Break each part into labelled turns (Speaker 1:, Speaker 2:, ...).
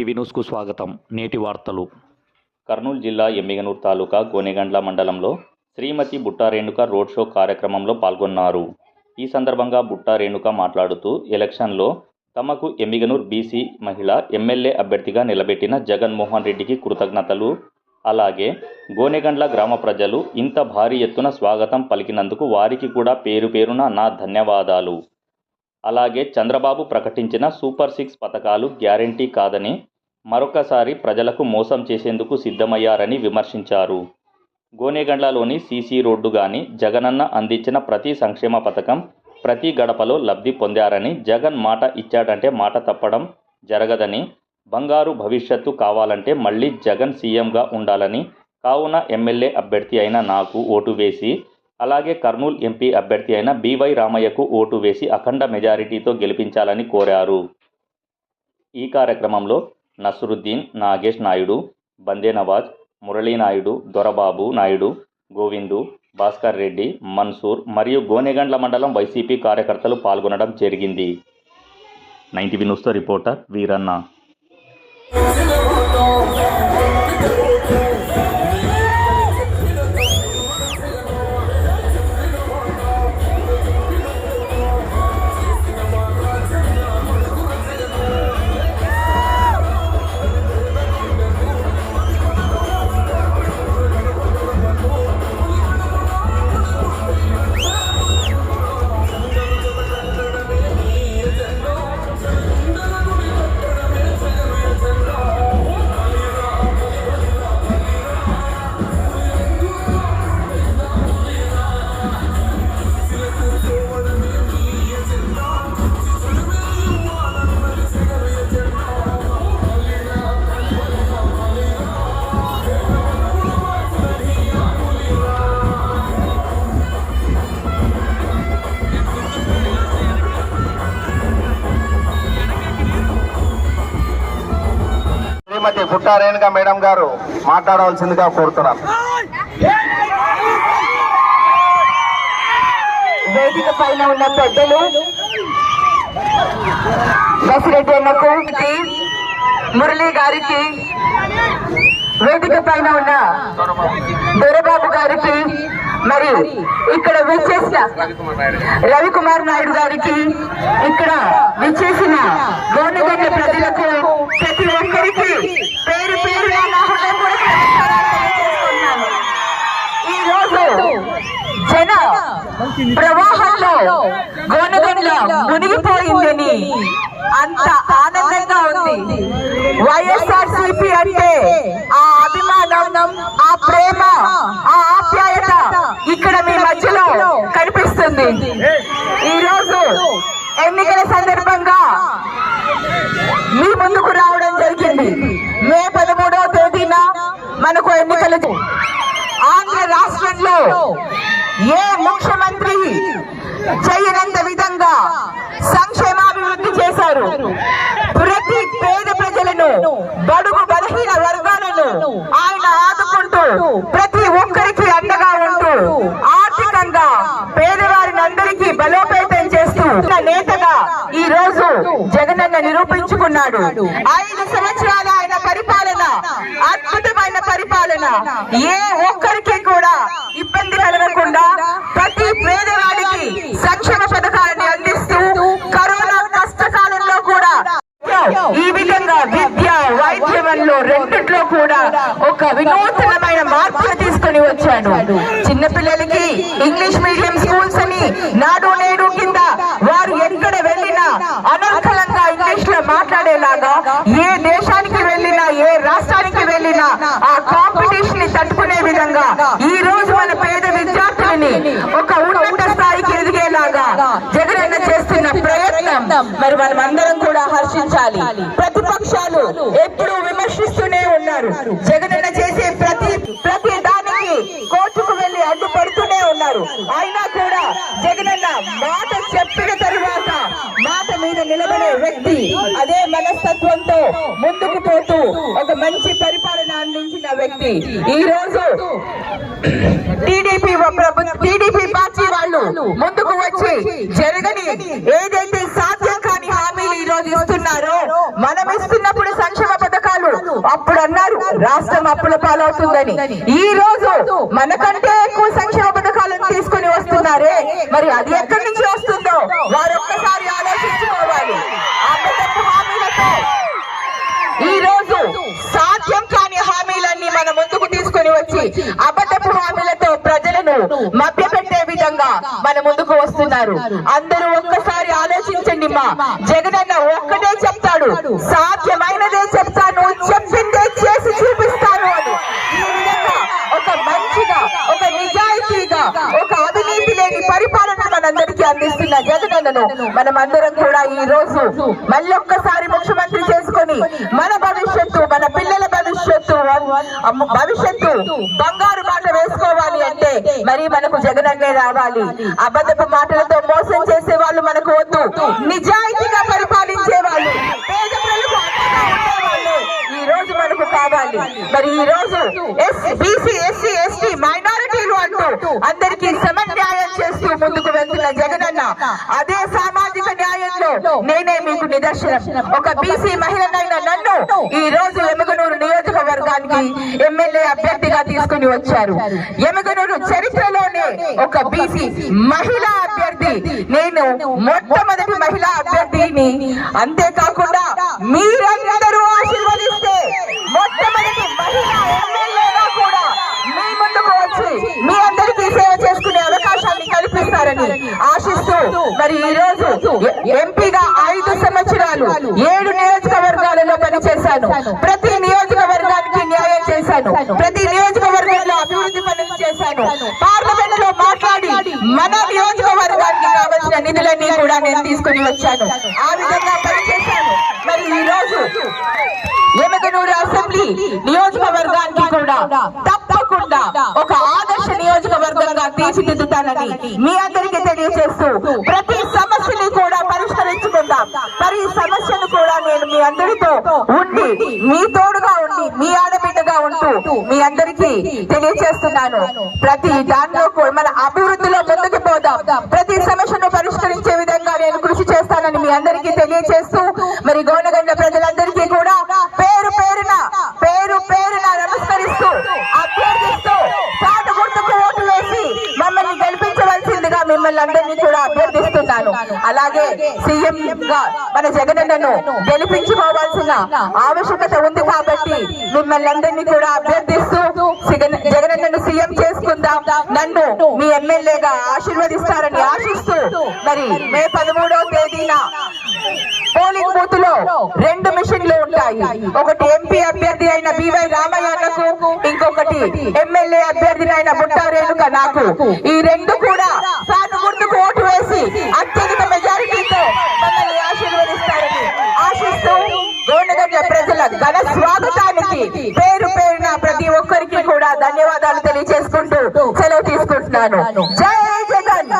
Speaker 1: ETV న్యూస్కు స్వాగతం. నేటి వార్తలు.
Speaker 2: కర్నూలు జిల్లా ఎమ్మిగనూరు తాలూకా గోనెగండ్ల మండలంలో శ్రీమతి బుట్టా రేణుక రోడ్ షో కార్యక్రమంలో పాల్గొన్నారు. ఈ సందర్భంగా బుట్టా రేణుక మాట్లాడుతూ ఎలక్షన్లో తమకు ఎమ్మిగనూరు బీసీ మహిళ ఎమ్మెల్యే అభ్యర్థిగా నిలబెట్టిన జగన్మోహన్ రెడ్డికి కృతజ్ఞతలు. అలాగే గోనెగండ్ల గ్రామ ప్రజలు ఇంత భారీ ఎత్తున స్వాగతం పలికినందుకు వారికి కూడా పేరు పేరున నా ధన్యవాదాలు. అలాగే చంద్రబాబు ప్రకటించిన సూపర్ సిక్స్ పథకాలు గ్యారంటీ కాదని మరొకసారి ప్రజలకు మోసం చేసేందుకు సిద్ధమయ్యారని విమర్శించారు. గోనెగండ్లలోని సీసీ రోడ్డు గాని జగనన్న అందించిన ప్రతి సంక్షేమ పథకం ప్రతి గడపలో లబ్ధి పొందారని జగన్ మాట ఇచ్చాడంటే మాట తప్పడం జరగదని బంగారు భవిష్యత్తు కావాలంటే మళ్ళీ జగన్ సీఎంగా ఉండాలని కావున ఎమ్మెల్యే అభ్యర్థి అయిన నాకు ఓటు వేసి అలాగే కర్నూలు ఎంపీ అభ్యర్థి అయిన బీవై రామయ్యకు ఓటు వేసి అఖండ మెజారిటీతో గెలిపించాలని కోరారు. ఈ కార్యక్రమంలో నసరుద్దీన్ నాగేష్ నాయుడు బందే నవాజ్ మురళీ నాయుడు దొరబాబు నాయుడు గోవిందు భాస్కర్ రెడ్డి మన్సూర్ మరియు గోనెగండ్ల మండలం వైసీపీ కార్యకర్తలు పాల్గొనడం జరిగింది. నైన్టీవీ న్యూస్తో రిపోర్టర్ వీరన్న.
Speaker 3: శ్రీమతి మేడం గారు? మాట్లాడవలసిందిగా కోరుతున్నాను
Speaker 4: వేదిక పైన ఉన్న పెద్దలు బసిరెడ్డి అన్నకు మురళి గారికి వేదిక పైన ఉన్న దొరబాబు గారికి మరి ఇక్కడ విచ్చేసిన రవికుమార్ నాయుడు గారికి ఇక్కడ విచ్చేసిన గోనెగడ్డ ప్రజలకు ప్రతి ఒక్కరికి పేరు పేరుగా నా హృదయపూర్వక నమస్కారాలు తెలియజేస్తున్నాను. ఈ రోజు జన ప్రవాహంలో గోనగండ్ల మునిగిపోయిందని అంత ఆనందంగా ఉంది వైఎస్ఆర్ సిపి అంటే ఆ అభిమానం ఆ ప్రేమ ఆ ఆప్యాయత ఇక్కడ మీ మధ్యలో కనిపిస్తుంది ఈ రోజు ఎన్నికల సందర్భంగా మీ ముందు రావడం జరిగింది మే పదమూడవ తేదీన మనకు ఎన్నికలు ఆంధ్ర రాష్ట్రంలో ఏ ముఖ్యమంత్రి చేయనంత విధంగా సంక్షేమాభివృద్ధి చేశారు? ప్రతి పేద ప్రజలను బడుగు బలహీన వర్గాలను ఆయన ఆదుకుంటూ ప్రతి ఒక్కరికి అండగా ఉంటూ ఆర్థికంగా పేదవారిని అందరికీ బలోపేతం చేస్తూ నేతగా ఈ రోజు జగనన్న నిరూపించుకున్నాడు. ఐదు అద్భుతమైన పరిపాలన. ఏ ఒక్కరికి కూడా ఇబ్బంది కలగకుండా ప్రతి పేదవాడికి సంక్షేమ పథకాలను అందిస్తూ కరోనా కష్టకాలంలో కూడా ఈ విధంగా విద్య వైద్యంలో రెండిట్లో కూడా ఒక వినూతనమైన మార్పులు తీసుకొని వచ్చాడు. చిన్నపిల్లలకి ఇంగ్లీష్ మీడియం స్కూల్స్ అని నాడు నేడు కింద వారు ఎక్కడ వెళ్ళినా అనర్కలంగా ఇంగ్లీష్లో మాట్లాడేలాగా ఏ దేశాలు ఆ కాంపిటీషన్ని తట్టుకునే విధంగా ఈ రోజు మన పేద విద్యార్థులని ఒక ఉన్నత స్థాయికి ఎదిగేలాగా జగనన్న చేస్తున్న ప్రయత్నం. మరి మనం అందరం కూడా హర్షించాలి. ప్రతిపక్షాలు ఎప్పుడూ విమర్శిస్తూనే ఉన్నారు. జగనన్న చేసే ప్రతి ప్రతి దానికి కోర్టుకు వెళ్ళి అడ్డుపడుతూనే ఉన్నారు. అయినా కూడా జగనన్న మాట చెప్పిన తరువాత మాట మీద నిలబడే వ్యక్తి అదే మనస్తత్వంతో ముందుకు పోతూ ఒక మంచి పరిపాలన అందించిన వ్యక్తి. ఈ రోజు టీడీపీ టీడీపీ పార్టీ వాళ్ళు ముందుకు వచ్చి జరగని ఏదైతే సాధ్యం కాని హామీలు ఈ రోజు ఇస్తున్నారో మనం ఇస్తున్నప్పుడు సంక్షేమ పథకాలు అప్పుడు అన్నారు. రాష్ట్రం అప్పుల పాలవుతుందని. ఈ రోజు మనకంటే ఎక్కువ సంక్షేమ పథకాలను తీసుకొని వస్తున్నారే. మరి అది ఎక్కడి నుంచి వస్తుందో వారు ఒక్కసారి ఆలోచించుకోవాలి. అబద్ధపు హామీలతో ప్రజలను మభ్యపెట్టే విధంగా మన ముందుకు వస్తున్నారు. అందరూ ఒక్కసారి ఆలోచించండి మా జగనన్న ఒక్కటే చెప్తాడు. సాధ్యమైనదే చెప్తాను. చెప్పిందే చేసి చూపి మనందరికీ అందిస్తున్న జగనన్నను మనం అందరం కూడా ఈ రోజు మళ్ళీ ఒక్కసారి ముఖ్యమంత్రి చేసుకొని మన భవిష్యత్తు మన పిల్లల భవిష్యత్తు భవిష్యత్తు బంగారు మాట వేసుకోవాలి అంటే మరి మనకు జగనన్నే రావాలి. అబద్ధపు మాటలతో మోసం చేసే వాళ్ళు మనకు వద్దు. నిజాయితీగా పరిపాలించే వాళ్ళు పేద ప్రజలకు ఈ రోజు మనకు కావాలి. మరి ఈ రోజు బీసీ ఎస్సీ ఎస్టీ మైనారిటీలు అంటూ అందరికీ సమన్యాయం ముందుకు వెళ్తున్న జగనన్న అదే సామాజిక న్యాయంలో నేనే మీకు నిదర్శనం. ఒక బీసీ మహిళనైన నన్ను ఈ రోజు ఎమగనూరు నియోజకవర్గానికి ఎమ్మెల్యే అభ్యర్థిగా తీసుకుని వచ్చారు. ఎమగనూరు చరిత్రలోనే ఒక బీసీ మహిళా అభ్యర్థి. నేను మొట్టమొదటి మహిళా అభ్యర్థిని. అంతేకాకుండా మీరందరూ ఆశీర్వదిస్తే మొట్టమొదటి ఆశిస్తూ మరి ఈ రోజు ఎంపీగా ఐదు సంవత్సరాలు ఏడు నియోజకవర్గాలలో పనిచేశాను. ప్రతి నియోజకవర్గానికి న్యాయం చేశాను. ప్రతి నియోజకవర్గంలో అభివృద్ధి పనులు చేశాను. పార్లమెంట్లో మాట్లాడి మన నియోజకవర్గానికి కావలసిన నిధులన్నీ కూడా నేను తీసుకుని వచ్చాను. ఆ విధంగా పనిచేశాను. మరి ఈ రోజు ఎమగనూరు అసెంబ్లీ నియోజకవర్గానికి కూడా తప్పకుండా ఒక ఆదర్శ నియోజక నియోజకవర్గంగా తీర్చిదిద్దుతానని మీ అందరికీ తెలియజేస్తూ ప్రతి సమస్యని కూడా పరిష్కరించుకుందాం. మరి సమస్యను కూడా నేను మీ అందరితో ఉండి మీ తోడుగా ఉండి మీ ఆడబిడ్డగా ఉంటూ మీ అందరికీ తెలియజేస్తున్నాను. ప్రతి దాంట్లో కూడా మన అభివృద్ధిలో ముందుకు పోదాం. ప్రతి సమస్యను పరిష్కరించే విధంగా నేను కృషి చేస్తానని మీ అందరికీ తెలియజేస్తూ మరి గోనగ అభ్యర్థిస్తున్నాను. అలాగే సీఎం గా మన జగనన్నను గెలిపించుకోవాల్సిన ఆవశ్యకత ఉంది కాబట్టి మిమ్మల్ని అందరినీ కూడా అభ్యర్థిస్తూ జగనన్నను సీఎం చేసుకుందాం. నన్ను మీ ఎమ్మెల్యేగా ఆశీర్వదిస్తారని ఆశిస్తూ మరి మే పదమూడవ తేదీన పోలింగ్ బూత్లో రెండు మిషన్లు ఉంటాయి. ఒకటి ఎంపీ అభ్యర్థి అయిన బివై రామయ్యకు ఇంకొకటి ఎమ్మెల్యే అభ్యర్థి అయిన బుట్టారేణుక నాకు. ఈ రెండు కూడా సాటు అత్యధిక మెజారిటీతో మమ్మల్ని ఆశీర్వదిస్తారని ఆశిస్తూ గోండగడ్డ ప్రజల ఘన స్వాగతానికి పేరు పేరున ప్రతి ఒక్కరికి కూడా ధన్యవాదాలు తెలియజేసుకుంటూ సెలవు తీసుకుంటున్నాను. జై జగన్!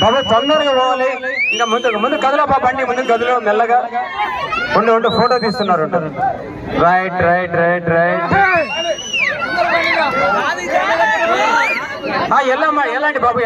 Speaker 5: బాబు తొందరగా పోవాలి. ఇంకా ముందు ముందు కదలో బాబు బండి ముందు గదిలో మెల్లగా. ఉండి ఉండి ఫోటో తీస్తున్నారు రైట్ రైట్ రైట్ రైట్ ఆ, ఎల్లమ్మా ఎలాంటి బాబు?